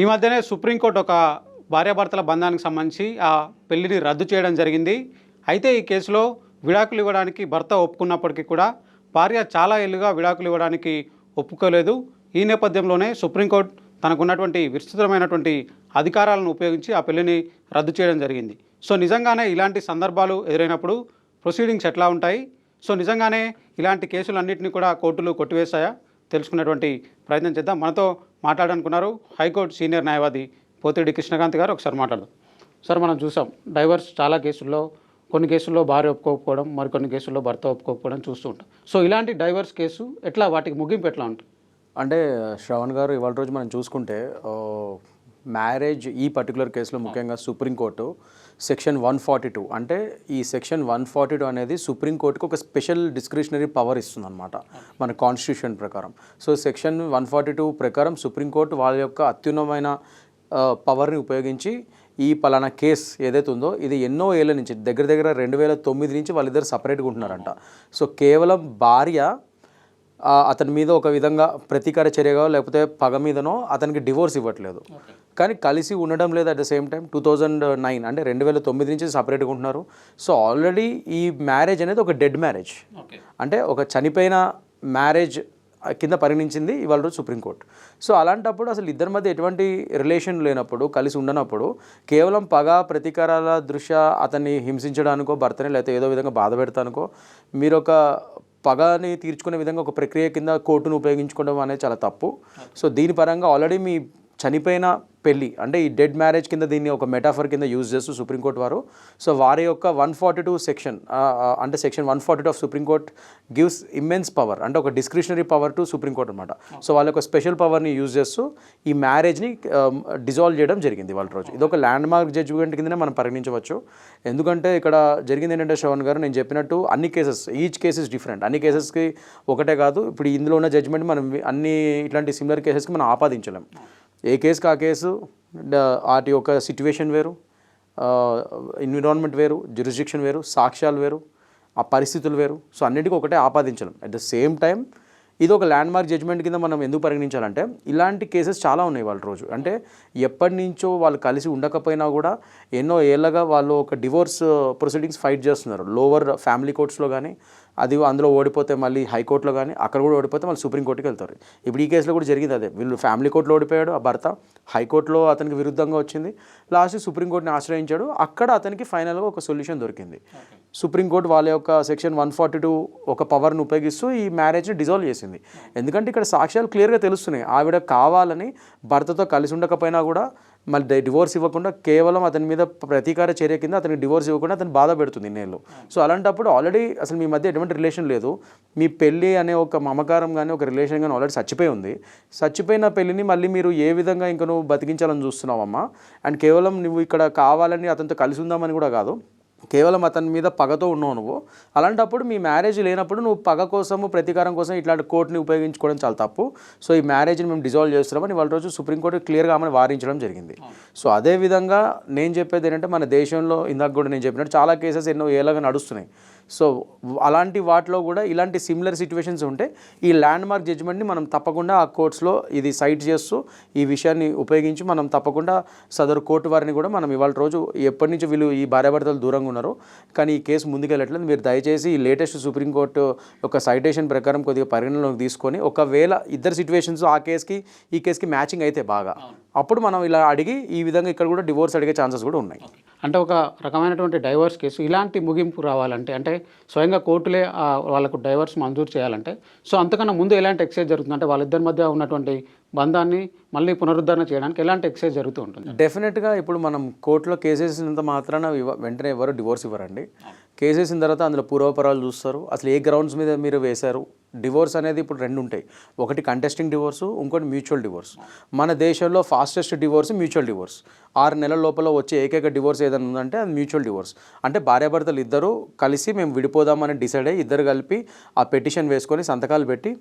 ఈ మధ్యనే సుప్రీంకోర్టు ఒక భార్యాభర్తల బంధానికి సంబంధించి ఆ పెళ్ళిని రద్దు చేయడం జరిగింది. అయితే ఈ కేసులో విడాకులు ఇవ్వడానికి భర్త ఒప్పుకున్నప్పటికీ కూడా భార్య చాలా ఏళ్ళుగా విడాకులు ఇవ్వడానికి ఒప్పుకోలేదు. ఈ నేపథ్యంలోనే సుప్రీంకోర్టు తనకున్నటువంటి విస్తృతమైనటువంటి అధికారాలను ఉపయోగించి ఆ పెళ్ళిని రద్దు చేయడం జరిగింది. సో నిజంగానే ఇలాంటి సందర్భాలు ఎదురైనప్పుడు ప్రొసీడింగ్స్ ఎట్లా ఉంటాయి? సో నిజంగానే ఇలాంటి కేసులన్నింటినీ కూడా కోర్టులు కొట్టివేశాయా? తెలుసుకునేటువంటి ప్రయత్నం చేద్దాం. మనతో మాట్లాడాలనుకున్నారు. హైకోర్టు సీనియర్ న్యాయవాది పోతిరెడ్డి కృష్ణకాంత్ గారు ఒకసారి మాట్లాడదాం. సార్ మనం చూసాం డైవర్స్ చాలా కేసుల్లో కొన్ని కేసుల్లో భార్య ఒప్పుకోకపోవడం మరికొన్ని కేసుల్లో భర్త ఒప్పుకోకపోవడం చూస్తూ ఉంటాం. సో ఇలాంటి డైవర్స్ కేసు ఎట్లా వాటికి ముగింపు ఎట్లా ఉంటుంది? అంటే శ్రవణ్ గారు ఇవాళ రోజు మనం చూసుకుంటే మ్యారేజ్ ఈ పర్టికులర్ కేసులో ముఖ్యంగా supreme court section one forty two. అంటే ఈ సెక్షన్ వన్ ఫార్టీ టూ అనేది సుప్రీంకోర్టుకు ఒక స్పెషల్ డిస్క్రిషనరీ పవర్ ఇస్తుందన్నమాట మన కాన్స్టిట్యూషన్ ప్రకారం. So section one forty two ప్రకారం సుప్రీంకోర్టు వాళ్ళ యొక్క అత్యున్నమైన పవర్ని ఉపయోగించి ఈ పలానా కేస్ ఏదైతే ఉందో ఇది ఎన్నో ఏళ్ళ నుంచి దగ్గర దగ్గర రెండు వేల తొమ్మిది నుంచి వాళ్ళిద్దరు సపరేట్గా ఉంటున్నారంట. సో కేవలం భార్య అతని మీద ఒక విధంగా ప్రతీకార చర్యగా లేకపోతే పగ మీదనో అతనికి డివోర్స్ ఇవ్వట్లేదు. కానీ కలిసి ఉండడం లేదు at the same time two thousand nine అంటే రెండు వేల తొమ్మిది నుంచి సపరేట్గా ఉంటున్నారు. సో ఆల్రెడీ ఈ మ్యారేజ్ అనేది ఒక డెడ్ మ్యారేజ్ అంటే ఒక చనిపోయిన మ్యారేజ్ కింద పరిగణించింది ఇవాళ రోజు సుప్రీంకోర్టు. సో అలాంటప్పుడు అసలు ఇద్దరి మధ్య ఎటువంటి రిలేషన్ లేనప్పుడు కలిసి ఉండనప్పుడు కేవలం పగ ప్రతీకారాల దృష్ట్యా అతన్ని హింసించడానికో భర్తని లేకపోతే ఏదో విధంగా బాధ పెడతానికో మీరు ఒక పగని తీర్చుకునే విధంగా ఒక ప్రక్రియ కింద కోర్టును ఉపయోగించుకోవడం అనేది చాలా తప్పు. సో దీని పరంగా ఆల్రెడీ మీ చనిపోయిన పెళ్ళి అంటే ఈ డెడ్ మ్యారేజ్ కింద దీన్ని ఒక మెటాఫర్ కింద యూజ్ చేస్తూ సుప్రీంకోర్టు వారు. సో వారి యొక్క వన్ ఫార్టీ టూ సెక్షన్ అంటే section one forty two of supreme court gives immense power అంటే ఒక discretionary power to supreme court అనమాట సో వాళ్ళ యొక్క స్పెషల్ పవర్ని యూజ్ చేస్తూ ఈ మ్యారేజ్ని డిజాల్వ్ um, చేయడం జరిగింది వాళ్ళ రోజు. ఇది ఒక ల్యాండ్ మార్క్ జడ్జిమెంట్ కిందనే మనం పరిగణించవచ్చు. ఎందుకంటే ఇక్కడ జరిగింది ఏంటంటే శ్రవణ్ గారు నేను చెప్పినట్టు అన్ని కేసెస్ ఈచ్ కేసెస్ డిఫరెంట్ అన్ని కేసెస్కి ఒకటే కాదు ఇప్పుడు ఇందులో ఉన్న జడ్జిమెంట్ మనం అన్ని ఇట్లాంటి సిమిలర్ కేసెస్కి మనం ఆపాదించలేం. ఏ కేసుకి ఆ కేసు వాటి యొక్క సిట్యువేషన్ వేరు ఎన్విరాన్మెంట్ వేరు జ్యూరిస్డిక్షన్ వేరు సాక్ష్యాలు వేరు ఆ పరిస్థితులు వేరు. సో అన్నిటికీ ఒకటే ఆపాదించడం. అట్ ద సేమ్ టైం ఇది ఒక ల్యాండ్ మార్క్ జడ్జ్మెంట్ కింద మనం ఎందుకు పరిగణించాలంటే ఇలాంటి కేసెస్ చాలా ఉన్నాయి వాళ్ళ రోజు. అంటే ఎప్పటి నుంచో వాళ్ళు కలిసి ఉండకపోయినా కూడా ఎన్నో ఏళ్ళగా వాళ్ళు ఒక డివోర్స్ ప్రొసీడింగ్స్ ఫైట్ చేస్తున్నారు. లోవర్ ఫ్యామిలీ కోర్ట్స్లో కానీ అది అందులో ఓడిపోతే మళ్ళీ హైకోర్టులో కానీ అక్కడ కూడా ఓడిపోతే మళ్ళీ సుప్రీంకోర్టుకి వెళ్తారు. ఇప్పుడు ఈ కేసులో కూడా జరిగింది అదే. వీళ్ళు ఫ్యామిలీ కోర్టులో ఓడిపోయాడు ఆ భర్త. హైకోర్టులో అతనికి విరుద్ధంగా వచ్చింది. లాస్ట్ సుప్రీంకోర్టుని ఆశ్రయించాడు. అక్కడ అతనికి ఫైనల్గా ఒక సొల్యూషన్ దొరికింది. సుప్రీంకోర్టు వాళ్ళ యొక్క సెక్షన్ వన్ ఫార్టీ టూ ఒక పవర్ని ఉపయోగిస్తూ ఈ మ్యారేజ్ని డిజాల్వ్ చేసింది. ఎందుకంటే ఇక్కడ సాక్ష్యాలు క్లియర్గా తెలుస్తున్నాయి. ఆవిడ కావాలని భర్తతో కలిసి ఉండకపోయినా కూడా మళ్ళీ డివోర్స్ ఇవ్వకుండా కేవలం అతని మీద ప్రతీకార చర్య కింద అతనికి డివోర్స్ ఇవ్వకుండా అతను బాధ పెడుతుంది ఇన్నేళ్ళు. సో అలాంటప్పుడు ఆల్రెడీ అసలు మీ మధ్య ఎటువంటి రిలేషన్ లేదు. మీ పెళ్ళి అనే ఒక మమకారం కానీ ఒక రిలేషన్ కానీ ఆల్రెడీ చచ్చిపోయి ఉంది. చచ్చిపోయిన పెళ్ళిని మళ్ళీ మీరు ఏ విధంగా ఇంకా నువ్వు బతికించాలని చూస్తున్నావమ్మా? అండ్ కేవలం నువ్వు ఇక్కడ కావాలని అతనితో కలిసి ఉందామని కూడా కాదు. కేవలం అతని మీద పగతో ఉన్నావు నువ్వు. అలాంటప్పుడు మీ మ్యారేజ్ లేనప్పుడు నువ్వు పగ కోసము ప్రతీకారం కోసం ఇట్లాంటి కోర్టుని ఉపయోగించుకోవడం చాలా తప్పు. సో ఈ మ్యారేజ్ని మేము డిజాల్వ్ చేస్తున్నామని వాళ్ళ రోజు సుప్రీంకోర్టు క్లియర్గా ఆమెను వారించడం జరిగింది. సో అదే విధంగా నేను చెప్పేది ఏంటంటే మన దేశంలో ఇందాక కూడా నేను చెప్పినట్టు చాలా కేసెస్ ఎన్నో ఏళ్ళగా నడుస్తున్నాయి. సో అలాంటి వాటిలో కూడా ఇలాంటి సిమిలర్ సిచ్యువేషన్స్ ఉంటే ఈ ల్యాండ్ మార్క్ జడ్జిమెంట్ని మనం తప్పకుండా ఆ కోర్ట్స్లో ఇది సైట్ చేస్తూ ఈ విషయాన్ని ఉపయోగించి మనం తప్పకుండా సదరు కోర్టు వారిని కూడా మనం ఇవాళ రోజు ఎప్పటి నుంచి వీళ్ళు ఈ భార్యాభర్తలు దూరంగా ఉన్నారు. కానీ ఈ కేసు ముందుకెళ్ళట్లేదు. మీరు దయచేసి ఈ లేటెస్ట్ సుప్రీంకోర్టు యొక్క సైటేషన్ ప్రకారం కొద్దిగా పరిగణలోకి తీసుకొని ఒకవేళ ఇద్దరు సిచ్యువేషన్స్ ఆ కేసుకి ఈ కేసుకి మ్యాచింగ్ అయితే బాగా. అప్పుడు మనం ఇలా అడిగి ఈ విధంగా ఇక్కడ కూడా డివోర్స్ అడిగే ఛాన్సెస్ కూడా ఉన్నాయి. అంటే ఒక రకమైనటువంటి డైవర్స్ కేసు ఇలాంటి ముగింపు రావాలంటే అంటే స్వయంగా కోర్టులే వాళ్ళకు డైవర్స్ మంజూరు చేయాలంటే సో అంతకన్నా ముందు ఎలాంటి ఎక్సైజ్ జరుగుతుంది? అంటే వాళ్ళిద్దరి మధ్య ఉన్నటువంటి బంధాన్ని మళ్ళీ పునరుద్ధరణ చేయడానికి ఎలాంటి ఎక్సైజ్ జరుగుతూ ఉంటుంది? డెఫినెట్గా ఇప్పుడు మనం కోర్టులో కేసెస్ వేసినంత మాత్రాన వెంటనే ఎవరు డివోర్స్ ఇవ్వరండి. కేసు వేసిన తర్వాత అందులో పూర్వపరాలు చూస్తారు. అసలు ఏ గ్రౌండ్స్ మీద మీరు వేశారు? డివోర్స్ అనేది ఇప్పుడు రెండు ఉంటాయి. ఒకటి కంటెస్టింగ్ డివోర్స్ ఇంకోటి మ్యూచువల్ డివోర్స్ మన దేశంలో ఫాస్టెస్ట్ డివోర్స్ మ్యూచువల్ డివోర్స్ ఆరు నెలల లోపల వచ్చే ఏకైక డివోర్స్ ఏదైనా ఉందంటే అది మ్యూచువల్ డివోర్స్ అంటే భార్యాభర్తలు ఇద్దరు కలిసి మేము విడిపోదామని డిసైడ్ అయ్యి ఇద్దరు కలిపి ఆ పెటిషన్ వేసుకొని సంతకాలు పెట్టి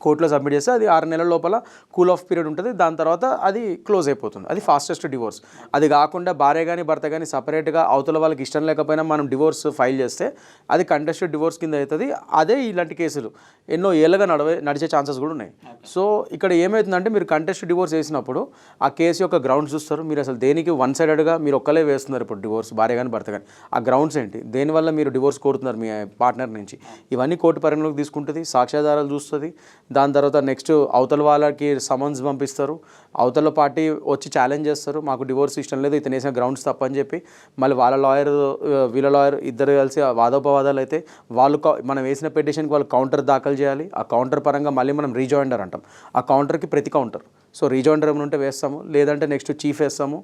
కోర్టులో సబ్మిట్ చేస్తే అది ఆరు నెలల లోపల కూల్ ఆఫ్ పీరియడ్ ఉంటుంది. దాని తర్వాత అది క్లోజ్ అయిపోతుంది. అది ఫాస్టెస్ట్ డివోర్స్. అది కాకుండా భార్య కానీ భర్త కానీ సపరేట్గా అవతల వాళ్ళకి ఇష్టం లేకపోయినా మనం డివోర్స్ ఫైల్ చేస్తే అది కంటెస్టెడ్ డివోర్స్ కింద అవుతుంది. అదే ఇలాంటి కేసులు. ఎన్నో ఏళ్ళగా నడవే నడిచే ఛాన్సెస్ కూడా ఉన్నాయి. సో ఇక్కడ ఏమవుతుందంటే మీరు కంటెస్ట్ డివోర్స్ వేసినప్పుడు ఆ కేసు యొక్క గ్రౌండ్స్ చూస్తారు. మీరు అసలు దేనికి వన్ సైడెడ్గా మీరు ఒక్కలే వేస్తున్నారు ఇప్పుడు డివోర్స్ భార్య కానీ భర్త కానీ ఆ గ్రౌండ్స్ ఏంటి? దేనివల్ల మీరు డివోర్స్ కోరుతున్నారు మీ పార్ట్నర్ నుంచి? ఇవన్నీ కోర్టు పరిగణలోకి తీసుకుంటుంది. సాక్ష్యాధారాలు చూస్తుంది. దాని తర్వాత నెక్స్ట్ అవతల వాళ్ళకి సమన్స్ పంపిస్తారు. అవతల పార్టీ వచ్చి ఛాలెంజ్ చేస్తారు. మాకు డివోర్స్ ఇష్టం లేదు ఇతను వేసిన గ్రౌండ్స్ తప్పని చెప్పి మళ్ళీ వాళ్ళ లాయర్ వీళ్ళ లాయర్ ఇద్దరు కలిసి వాదోపవాదాలు అయితే వాళ్ళు మనం వేసిన పిటిషన్కి వాళ్ళు కౌంటర్ దాఖలు చేయాలి. ఆ కౌంటర్ పరంగా మళ్ళీ మనం రీజాయిండర్ అంటాం. ఆ కౌంటర్కి ప్రతి కౌంటర్ సో రీజాయిండర్ ఏమైనా ఉంటే వేస్తాము. లేదంటే నెక్స్ట్ చీఫ్ వేస్తాము.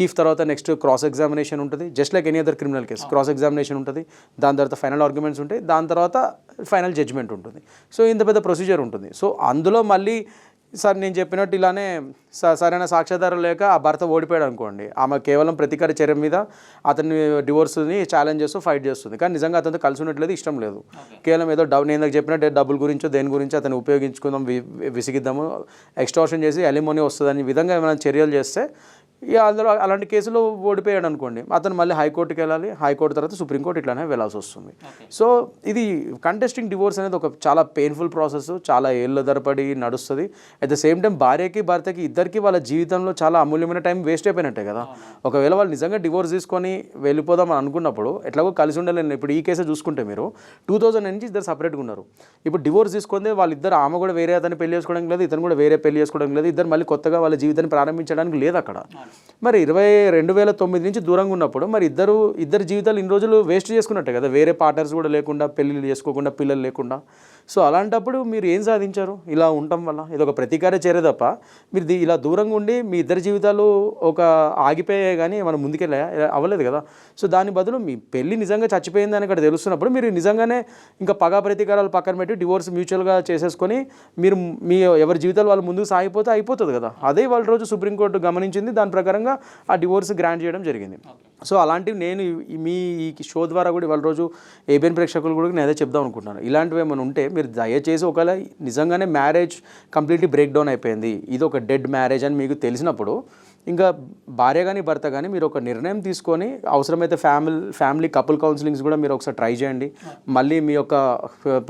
చీఫ్ తర్వాత నెక్స్ట్ క్రాస్ ఎగ్జామినేషన్ ఉంటుంది. Just like any other criminal case cross examination ఉంటుంది. దాని తర్వాత ఫైనల్ ఆర్గ్యుమెంట్స్ ఉంటాయి. దాని తర్వాత ఫైనల్ జడ్జ్మెంట్ ఉంటుంది. సో ఇంత పెద్ద ప్రొసీజర్ ఉంటుంది. సో అందులో మళ్ళీ సార్ నేను చెప్పినట్టు ఇలానే స- సరైన సాక్ష్యాధారం లేక ఆ భర్త ఓడిపోయాడు అనుకోండి. ఆమె కేవలం ప్రతీకార చర్య మీద అతన్ని డివోర్స్ని ఛాలెంజ్ చేస్తూ ఫైట్ చేస్తుంది. కానీ నిజంగా అతనితో కలిసి ఉండట్లేదు ఇష్టం లేదు. కేవలం ఏదో డబ్బు నేను చెప్పినట్టు డబ్బుల గురించో దేని గురించి అతను ఉపయోగించుకుందాం విసిగిద్దాము ఎక్స్టార్షన్ చేసి అలిమోని వస్తుందని విధంగా ఏమైనా చర్యలు చేస్తే ఇక అందులో అలాంటి కేసులో ఓడిపోయాడు అనుకోండి అతను మళ్ళీ హైకోర్టుకి వెళ్ళాలి హైకోర్టు తర్వాత సుప్రీంకోర్టు ఇట్లానే వెళ్ళాల్సి వస్తుంది. సో ఇది కంటెస్టింగ్ డివోర్స్ అనేది ఒక చాలా పెయిన్ఫుల్ ప్రాసెస్ చాలా ఏళ్ళ ధరపడి నడుస్తుంది. అట్ ద సేమ్ టైం భార్యకి భర్తకి ఇద్దరికి వాళ్ళ జీవితంలో చాలా అమూల్యమైన టైం వేస్ట్ అయిపోయినట్టే కదా. ఒకవేళ వాళ్ళు నిజంగా డివోర్స్ తీసుకొని వెళ్ళిపోదాం అని అనుకున్నప్పుడు ఎట్లాగో కలిసి ఉండలేను. ఇప్పుడు ఈ కేసే చూసుకుంటే మీరు టూ థౌజండ్ నుంచి ఇద్దరు సపరేట్గా ఉన్నారు. ఇప్పుడు డివోర్స్ తీసుకుంటే వాళ్ళిద్దరు ఆమె కూడా వేరే అతన్ని పెళ్ళి చేసుకోవడానికి లేదు ఇతను కూడా వేరే పెళ్ళి చేసుకోవడానికి లేదు ఇద్దరు మళ్ళీ కొత్తగా వాళ్ళ జీవితాన్ని ప్రారంభించడానికి లేదు అక్కడ. మరి ఇరవై రెండు వేల తొమ్మిది నుంచి దూరంగా ఉన్నప్పుడు మరి ఇద్దరు ఇద్దరు జీవితాలు ఇన్ని రోజులు వేస్ట్ చేసుకున్నట్టే కదా. వేరే పార్ట్నర్స్ కూడా లేకుండా పెళ్ళిళ్ళు చేసుకోకుండా పిల్లలు లేకుండా. సో అలాంటప్పుడు మీరు ఏం సాధించారు? ఇలా ఉండటం వల్ల? ఇది ఒక ప్రతీకార చర్య తప్ప మీరు ఇలా దూరంగా ఉండి మీ ఇద్దరి జీవితాలు ఒక ఆగిపోయాయి కానీ మనం ముందుకెళ్ళా అవ్వలేదు కదా. సో దాని బదులు మీ పెళ్ళి నిజంగా చచ్చిపోయిందని అక్కడ తెలుస్తున్నప్పుడు మీరు నిజంగానే ఇంకా పగా ప్రతీకారాలు పక్కన పెట్టి డివోర్స్ మ్యూచువల్గా చేసేసుకొని మీరు మీ ఎవరి జీవితాలు వాళ్ళు ముందుకు సాగిపోతే అయిపోతుంది కదా. అదే వాళ్ళ రోజు సుప్రీంకోర్టు గమనించింది. దాని ప్రకారంగా ఆ డివోర్స్ గ్రాంట్ చేయడం జరిగింది. సో అలాంటివి నేను మీ ఈ షో ద్వారా కూడా వాళ్ళ రోజు ఏబిఎన్ ప్రేక్షకులు కూడా నేను అదే చెప్దాం అనుకుంటున్నాను. ఇలాంటివి ఏమైనా ఉంటే మీరు దయచేసి ఒకవేళ నిజంగానే మ్యారేజ్ కంప్లీట్లీ బ్రేక్ డౌన్ అయిపోయింది. ఇది ఒక డెడ్ మ్యారేజ్ అని మీకు తెలిసినప్పుడు ఇంకా భార్య కానీ భర్త కానీ మీరు ఒక నిర్ణయం తీసుకొని అవసరమైతే ఫ్యామిలీ ఫ్యామిలీ కపుల్ కౌన్సిలింగ్స్ కూడా మీరు ఒకసారి ట్రై చేయండి. మళ్ళీ మీ యొక్క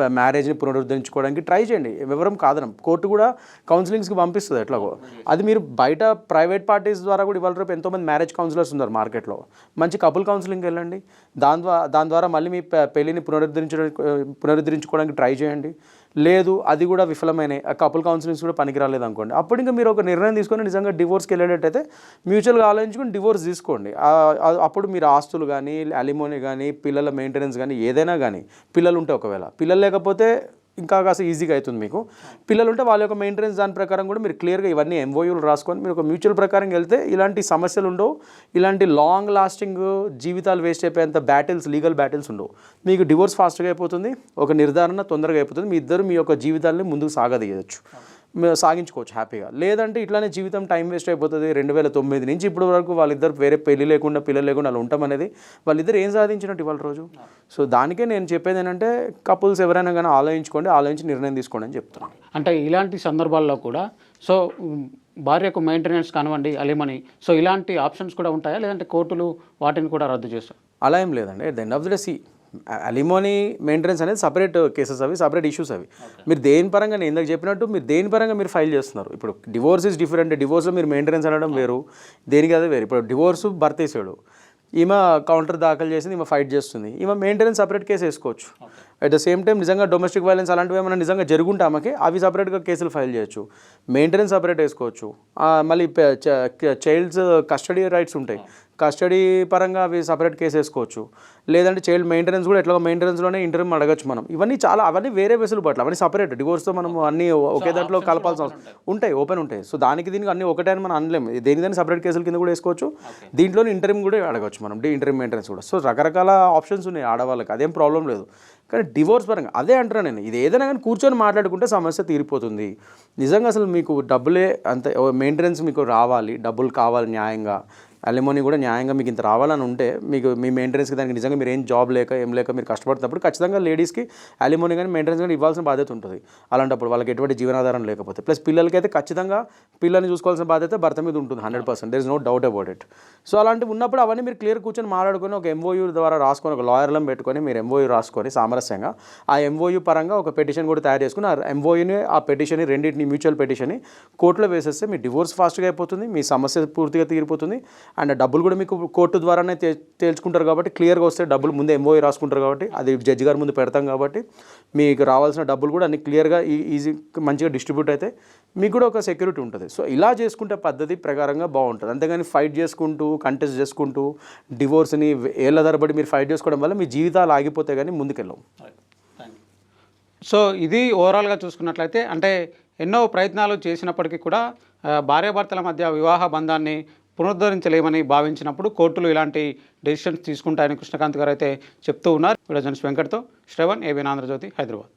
మ్యారేజ్ని పునరుద్ధరించుకోవడానికి ట్రై చేయండి. వివరం కాదనం. కోర్టు కూడా కౌన్సిలింగ్స్కి పంపిస్తుంది ఎట్లాగో. అది మీరు బయట ప్రైవేట్ పార్టీస్ ద్వారా కూడా ఇవాళ రేపు ఎంతోమంది మ్యారేజ్ కౌన్సిలర్స్ ఉన్నారు మార్కెట్లో. మంచి కపుల్ కౌన్సిలింగ్కి వెళ్ళండి. దాని ద్వారా దాని ద్వారా మళ్ళీ మీ పె- పెళ్ళిని పునరుద్ధరించడానికి పునరుద్ధరించుకోవడానికి ట్రై చేయండి. లేదు అది కూడా విఫలమైన ఆ కపుల్ కౌన్సిలింగ్స్ కూడా పనికిరాలేదు అనుకోండి. అప్పుడు ఇంకా మీరు ఒక నిర్ణయం తీసుకొని నిజంగా డివోర్స్కి వెళ్ళేటట్టయితే మ్యూచువల్గా ఆలోచించుకొని డివోర్స్ తీసుకోండి. అప్పుడు మీరు ఆస్తులు కానీ అలిమోని కానీ పిల్లల మెయింటెనెన్స్ కానీ ఏదైనా కానీ పిల్లలు ఉంటే ఒకవేళ. పిల్లలు లేకపోతే ఇంకా కాస్త ఈజీగా అవుతుంది మీకు. పిల్లలు ఉంటే వాళ్ళ యొక్క మెయింటెనెన్స్ దాని ప్రకారం కూడా మీరు క్లియర్గా ఇవన్నీ ఎంఓయూలు రాసుకొని మీరు ఒక మ్యూచువల్ ప్రకారం వెళ్తే ఇలాంటి సమస్యలు ఉండవు. ఇలాంటి లాంగ్ లాస్టింగ్ జీవితాలు వేస్ట్ అయిపోయేంత బ్యాటిల్స్ లీగల్ బ్యాటిల్స్ ఉండవు. మీకు డివోర్స్ ఫాస్ట్గా అయిపోతుంది. ఒక నిర్ధారణ తొందరగా అయిపోతుంది. మీ ఇద్దరు మీ యొక్క జీవితాలని ముందుకు సాగదీయచ్చు. సాగించుకోవచ్చు హ్యాపీగా. లేదంటే ఇట్లానే జీవితం టైం వేస్ట్ అయిపోతుంది. రెండు వేల తొమ్మిది నుంచి ఇప్పటి వరకు వాళ్ళిద్దరు వేరే పెళ్ళి లేకుండా పిల్లలు లేకుండా అలా ఉంటాం అనేది వాళ్ళిద్దరు ఏం సాధించినట్టు ఇవాళ రోజు? సో దానికే నేను చెప్పేది ఏంటంటే కపుల్స్ ఎవరైనా కానీ ఆలోచించుకోండి ఆలోచించి నిర్ణయం తీసుకోండి అని చెప్తున్నాను. అంటే ఇలాంటి సందర్భాల్లో కూడా సో భార్యకు మెయింటెనెన్స్ కానివ్వండి అలిమని సో ఇలాంటి ఆప్షన్స్ కూడా ఉంటాయా? లేదంటే కోర్టులు వాటిని కూడా రద్దు చేస్తాయి? అలా ఏం లేదండి. At the end of the day see alimony maintenance అనేది సపరేట్ కేసెస్ అవి సపరేట్ ఇష్యూస్ అవి. మీరు దేని పరంగా నేను ఇందాక చెప్పినట్టు మీరు దేని పరంగా మీరు ఫైల్ చేస్తున్నారు? ఇప్పుడు డివోర్స్ ఇస్ డిఫరెంట్ డివోర్స్లో మీరు మెయింటెనెన్స్ అనడం వేరు దేనికి అదే వేరు? ఇప్పుడు డివోర్స్ భర్త వేసాడు ఈమె కౌంటర్ దాఖలు చేసింది ఈమె ఫైట్ చేస్తుంది ఈమె మెయింటెనెన్స్ సపరేట్ కేసు వేసుకోవచ్చు. అట్ ద సేమ్ టైం నిజంగా డొమెస్టిక్ వైలెన్స్ అలాంటివి ఏమైనా నిజంగా జరుగుంటే ఆమెకి అవి సపరేట్గా కేసులు ఫైల్ చేయొచ్చు. మెయింటెనెన్స్ సపరేట్ వేసుకోవచ్చు. మళ్ళీ చైల్డ్స్ కస్టడీ రైట్స్ ఉంటాయి. కస్టడీ పరంగా అవి సపరేట్ కేసు వేసుకోవచ్చు. లేదంటే చైల్డ్ మెయింటెనెన్స్ కూడా ఎట్లా మెయింటెనెన్స్లోనే ఇంటర్వ్యూ అడగచ్చు మనం. ఇవన్నీ చాలా అవన్నీ వేరే వెసులుబాట్లు అవన్నీ సపరేట్ డివోర్స్తో మనం అన్ని ఒకే దాంట్లో కలపాల్సిన ఉంటాయి. ఓపెన్ ఉంటాయి. సో దానికి దీనికి అన్ని ఒకటే అని మనం అనలేము దేని దాన్ని సపరేట్ కేసుల కింద కూడా వేసుకోవచ్చు. దీంట్లోనే ఇంటర్వ్యూ కూడా అడగచ్చు మనం. ఇంటర్వ్యూ మెయింటెనెన్స్ కూడా. సో రకరకాల ఆప్షన్స్ ఉన్నాయి ఆడవాళ్ళకి. అదేం ప్రాబ్లం లేదు. కానీ డివోర్స్ పరంగా అదే అంటున్నాను నేను. ఇది ఏదైనా కానీ కూర్చొని మాట్లాడుకుంటే సమస్య తీరిపోతుంది. నిజంగా అసలు మీకు డబ్బులే అంత మెయింటెనెన్స్ మీకు రావాలి డబ్బులు కావాలి న్యాయంగా. అలిమోనీ కూడా న్యాయంగా మీకు ఇంత రావాలని ఉంటే మీకు మీ మెయింటెనెన్స్కి దానికి నిజంగా మీరు ఏం జాబ్ లేక ఏం లేక మీరు కష్టపడుతున్నప్పుడు ఖచ్చితంగా లేడీస్కి అలిమోనీ కానీ మెయింటెనెన్స్ కానీ ఇవ్వాల్సిన బాధ్యత ఉంటుంది. అలాంటప్పుడు వాళ్ళకి ఎటువంటి జీవనాధారం లేకపోతే. ప్లస్ పిల్లలకి అయితే ఖచ్చితంగా పిల్లల్ని చూసుకోవాల్సిన బాధ్యత భర్త మీద ఉంటుంది hundred percent. There is no doubt about it so అలాంటివి ఉన్నప్పుడు అవన్నీ మీరు క్లియర్ కూర్చొని మాట్లాడుకొని ఒక ఎంఓయూ ద్వారా రాసుకొని ఒక లాయర్లను పెట్టుకొని మీరు ఎంఓయూ రాసుకొని సామరస్యంగా ఆ ఎంఓయూ పరంగా ఒక పెటిషన్ కూడా తయారు చేసుకుని ఆ ఎంఓయూని ఆ పెటిషన్ రెండింటిని మ్యూచువల్ పెటిషన్ని కోర్టులో వేసేస్తే మీ డివోర్స్ ఫాస్ట్గా అయిపోతుంది మీ సమస్య పూర్తిగా తీరిపోతుంది. అండ్ డబ్బులు కూడా మీకు కోర్టు ద్వారానే తే తేల్చుకుంటారు కాబట్టి క్లియర్గా వస్తే డబ్బులు ముందే ఎంఓఐ రాసుకుంటారు కాబట్టి అది జడ్జి గారి ముందు పెడతాం కాబట్టి మీకు రావాల్సిన డబ్బులు కూడా అన్ని క్లియర్గా ఈజీ మంచిగా డిస్ట్రిబ్యూట్ అయితే మీకు కూడా ఒక సెక్యూరిటీ ఉంటుంది. సో ఇలా చేసుకుంటే పద్ధతి ప్రకారంగా బాగుంటుంది. అంతేగాని ఫైట్ చేసుకుంటూ కంటెస్ట్ చేసుకుంటూ డివోర్స్ని ఏళ్ళ తరబడి మీరు ఫైట్ చేసుకోవడం వల్ల మీ జీవితాలు ఆగిపోతే కానీ ముందుకెళ్ళవు. సో ఇది ఓవరాల్గా చూసుకున్నట్లయితే అంటే ఎన్నో ప్రయత్నాలు చేసినప్పటికీ కూడా భార్యాభర్తల మధ్య వివాహ బంధాన్ని పునరుద్ధరించలేమని భావించినప్పుడు కోర్టులు ఇలాంటి డెసిషన్స్ తీసుకుంటాయని కృష్ణకాంత్ గారు అయితే చెప్తూ ఉన్నారు. వీడియో జర్నలిస్ట్ వెంకట్తో శ్రవణ్ ఏబీన్ ఆంధ్రజ్యోతి హైదరాబాద్.